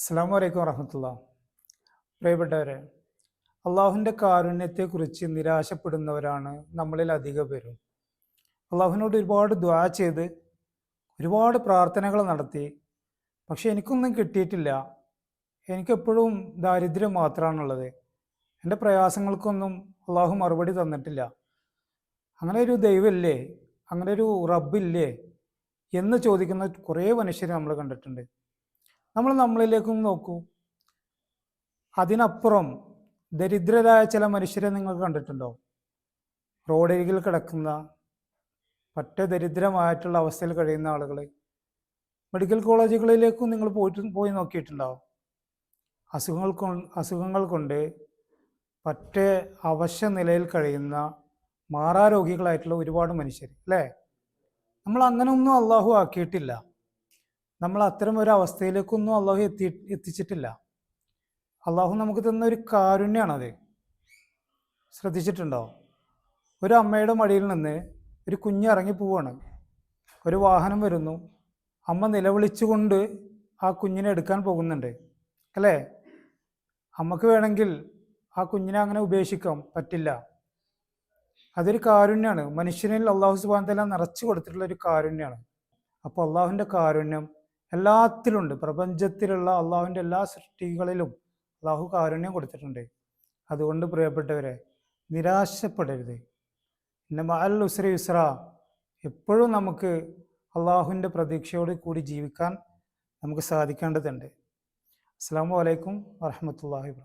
അസ്സാം വലൈക്കും വറഹമത്തുള്ള. പ്രിയപ്പെട്ടവരെ അള്ളാഹുവിന്റെ കാരുണ്യത്തെക്കുറിച്ച് നിരാശപ്പെടുന്നവരാണ് നമ്മളിൽ അധിക പേരും. അള്ളാഹുവിനോട് ഒരുപാട് ദ്വാ ചെയ്ത് ഒരുപാട് പ്രാർത്ഥനകൾ നടത്തി പക്ഷെ എനിക്കൊന്നും കിട്ടിയിട്ടില്ല. എനിക്കെപ്പോഴും ദാരിദ്ര്യം മാത്രമാണുള്ളത്. എന്റെ പ്രയാസങ്ങൾക്കൊന്നും അള്ളാഹു മറുപടി തന്നിട്ടില്ല. അങ്ങനെ ഒരു ദൈവമില്ലേ? അങ്ങനെ ഒരു റബ്ബില്ലേ? എന്ന് ചോദിക്കുന്ന കുറേ മനുഷ്യരെ നമ്മൾ കണ്ടിട്ടുണ്ട്. നമ്മൾ നമ്മളിലേക്കും നോക്കൂ. അതിനപ്പുറം ദരിദ്രരായ ചില മനുഷ്യരെ നിങ്ങൾ കണ്ടിട്ടുണ്ടോ? റോഡരികിൽ കിടക്കുന്ന പറ്റ ദരിദ്രമായിട്ടുള്ള അവസ്ഥയിൽ കഴിയുന്ന ആളുകൾ മെഡിക്കൽ കോളേജുകളിലേക്കും നിങ്ങൾ പോയിട്ട് പോയി നോക്കിയിട്ടുണ്ടാവും. അസുഖങ്ങൾ അസുഖങ്ങൾ കൊണ്ട് പറ്റ അവശ്യ നിലയിൽ കഴിയുന്ന മാറാരോഗികളായിട്ടുള്ള ഒരുപാട് മനുഷ്യർ അല്ലേ? നമ്മൾ അങ്ങനെ ഒന്നും അള്ളാഹു ആക്കിയിട്ടില്ല. നമ്മൾ അത്തരം ഒരു അവസ്ഥയിലേക്കൊന്നും അള്ളാഹു എത്തി എത്തിച്ചിട്ടില്ല. അള്ളാഹു നമുക്ക് തന്ന ഒരു കാരുണ്യമാണത് ശ്രദ്ധിച്ചിട്ടുണ്ടോ? ഒരു അമ്മയുടെ മടിയിൽ നിന്ന് ഒരു കുഞ്ഞ് ഇറങ്ങി പോവാണ്. ഒരു വാഹനം വരുന്നു. അമ്മ നിലവിളിച്ചുകൊണ്ട് ആ കുഞ്ഞിനെ എടുക്കാൻ പോകുന്നുണ്ട്. അല്ലേ? അമ്മയ്ക്ക് വേണമെങ്കിൽ ആ കുഞ്ഞിനെ അങ്ങനെ ഉപേക്ഷിക്കാം. പറ്റില്ല. അതൊരു കാരുണ്യമാണ് മനുഷ്യനിൽ അള്ളാഹു സുബാൻ തല നിറച്ചു കൊടുത്തിട്ടുള്ള ഒരു കാരുണ്യമാണ് അപ്പോൾ അള്ളാഹുവിന്റെ കാരുണ്യം എല്ലാത്തിലുണ്ട്. പ്രപഞ്ചത്തിലുള്ള അള്ളാഹുവിന്റെ എല്ലാ സൃഷ്ടികളിലും അള്ളാഹു കാരുണ്യം കൊടുത്തിട്ടുണ്ട്. അതുകൊണ്ട് പ്രിയപ്പെട്ടവരെ നിരാശപ്പെടരുത്. പിന്നെ അൽ ഉസ്ര യുസ്ര. എപ്പോഴും നമുക്ക് അള്ളാഹുവിന്റെ പ്രതീക്ഷയോട് കൂടി ജീവിക്കാൻ നമുക്ക് സാധിക്കേണ്ടതുണ്ട്. അസ്സാം വലൈക്കും വാഹമത്തല്ലാഹി വാ